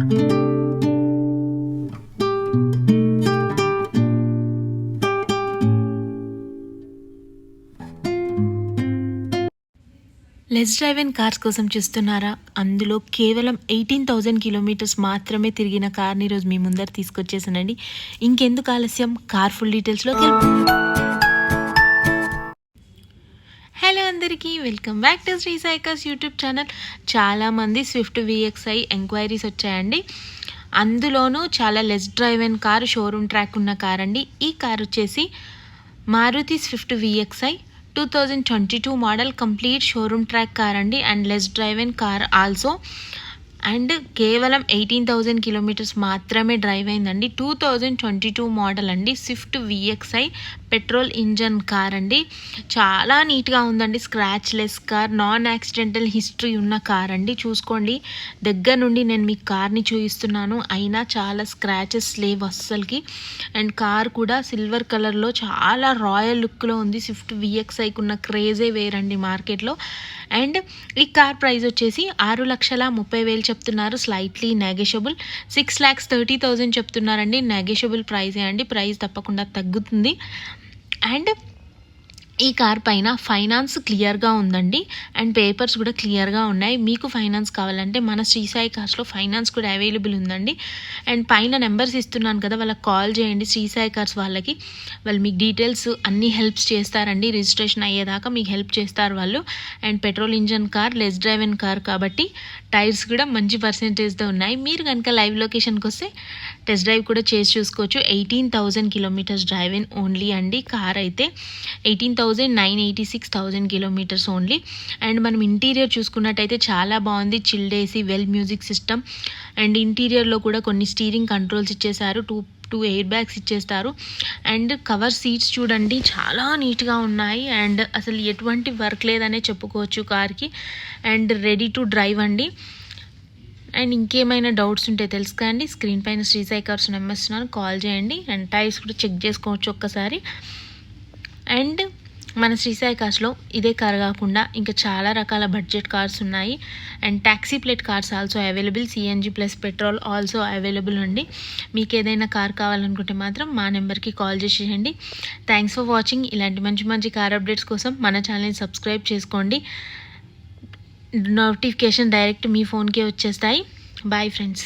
Less drive and cars కోసం చూస్తున్నారా? అందులో కేవలం ఎయిటీన్ థౌజండ్ కిలోమీటర్స్ మాత్రమే తిరిగిన కార్ని ఈరోజు మీ ముందర తీసుకొచ్చేసానండి. ఇంకెందుకు ఆలస్యం? కార్ ఫుల్ డీటెయిల్స్లోకి వెళ్ళి అందరికీ welcome back to Sri Sai cars YouTube channel. చాలామంది స్విఫ్ట్ విఎక్స్ఐ ఎంక్వైరీస్ వచ్చాయండి. అందులోనూ చాలా less drive and car showroom track ఉన్న కార్ అండి. ఈ కార్ వచ్చేసి Maruti Swift VXI two thousand twenty two model complete showroom track car అండి. And less drive and car also and కేవలం ఎయిటీన్ థౌజండ్ కిలోమీటర్స్ మాత్రమే డ్రైవ్ అయిందండి. Two thousand twenty two model అండి. Swift VXI petrol engine car అండి. చాలా నీట్గా ఉందండి. Scratch less car non accidental history ఉన్న కార్ అండి. చూసుకోండి. దగ్గర నుండి నేను మీకు కార్ని చూపిస్తున్నాను. అయినా చాలా స్క్రాచెస్ లేవు అస్సలకి. అండ్ కార్ కూడా సిల్వర్ కలర్లో చాలా రాయల్ లుక్లో ఉంది. స్విఫ్ట్ విఎక్స్ఐకి ఉన్న క్రేజే వేరండి మార్కెట్లో. అండ్ ఈ కార్ ప్రైస్ వచ్చేసి ఆరు లక్షల ముప్పై వేలు చెప్తున్నారు. Slightly negotiable six lakhs thirty thousand చెప్తున్నారండి. నెగెషబుల్ ప్రైజే అండి. ప్రైస్ తప్పకుండా తగ్గుతుంది. అండ్ ఈ కార్ పైన ఫైనాన్స్ క్లియర్గా ఉందండి. అండ్ పేపర్స్ కూడా క్లియర్గా ఉన్నాయి. మీకు ఫైనాన్స్ కావాలంటే మన శ్రీసాయి కార్స్లో ఫైనాన్స్ కూడా అవైలబుల్ ఉందండి. అండ్ పైన నెంబర్స్ ఇస్తున్నాను కదా వాళ్ళకి కాల్ చేయండి శ్రీసాయి కార్స్ వాళ్ళకి. వాళ్ళు మీకు డీటెయిల్స్ అన్ని హెల్ప్స్ చేస్తారండి. రిజిస్ట్రేషన్ అయ్యేదాకా మీకు హెల్ప్ చేస్తారు వాళ్ళు. And petrol engine car less drive car కాబట్టి టైర్స్ కూడా మంచి పర్సెంటేజ్తో ఉన్నాయి. మీరు కనుక లైవ్ లొకేషన్కి వస్తే టెస్ట్ డ్రైవ్ కూడా చేసి చూసుకోవచ్చు. Eighteen thousand kilometres drive in only అండి. కార్ అయితే eighteen thousand nine eighty six thousand kilometres only. And మనం ఇంటీరియర్ చూసుకున్నట్టయితే చాలా బాగుంది. Chilled AC well music system. And ఇంటీరియర్లో కూడా కొన్ని స్టీరింగ్ కంట్రోల్స్ ఇచ్చేసారు టూ టూ ఎయిర్ బ్యాగ్స్ ఇచ్చేస్తారు. అండ్ కవర్ సీట్స్ చూడండి. చాలా నీట్గా ఉన్నాయి. అండ్ అసలు ఎటువంటి వర్క్ లేదనే చెప్పుకోవచ్చు కార్కి. అండ్ రెడీ టు డ్రైవ్ అండి. అండ్ ఇంకేమైనా డౌట్స్ ఉంటే తెలుసుకోండి. స్క్రీన్ పైన శ్రీసాయి కార్స్ నెంబర్స్ కాల్ చేయండి. అండ్ టైర్స్ కూడా చెక్ చేసుకోవచ్చు ఒక్కసారి. అండ్ మన శ్రీసాయి కార్స్లో ఇదే కార్ కాకుండా ఇంకా చాలా రకాల బడ్జెట్ కార్స్ ఉన్నాయి. And taxi plate cars also available CNG plus petrol also available అండి మీకు ఏదైనా కార్ కావాలనుకుంటే మాత్రం మా నెంబర్కి కాల్ చేసేయండి థ్యాంక్స్ ఫర్ వాచింగ్ ఇలాంటి మంచి మంచి కార్ అప్డేట్స్ కోసం మన ఛానల్ని సబ్స్క్రైబ్ చేసుకోండి. నోటిఫికేషన్ డైరెక్ట్ మీ ఫోన్కే వచ్చేస్తాయి. Bye friends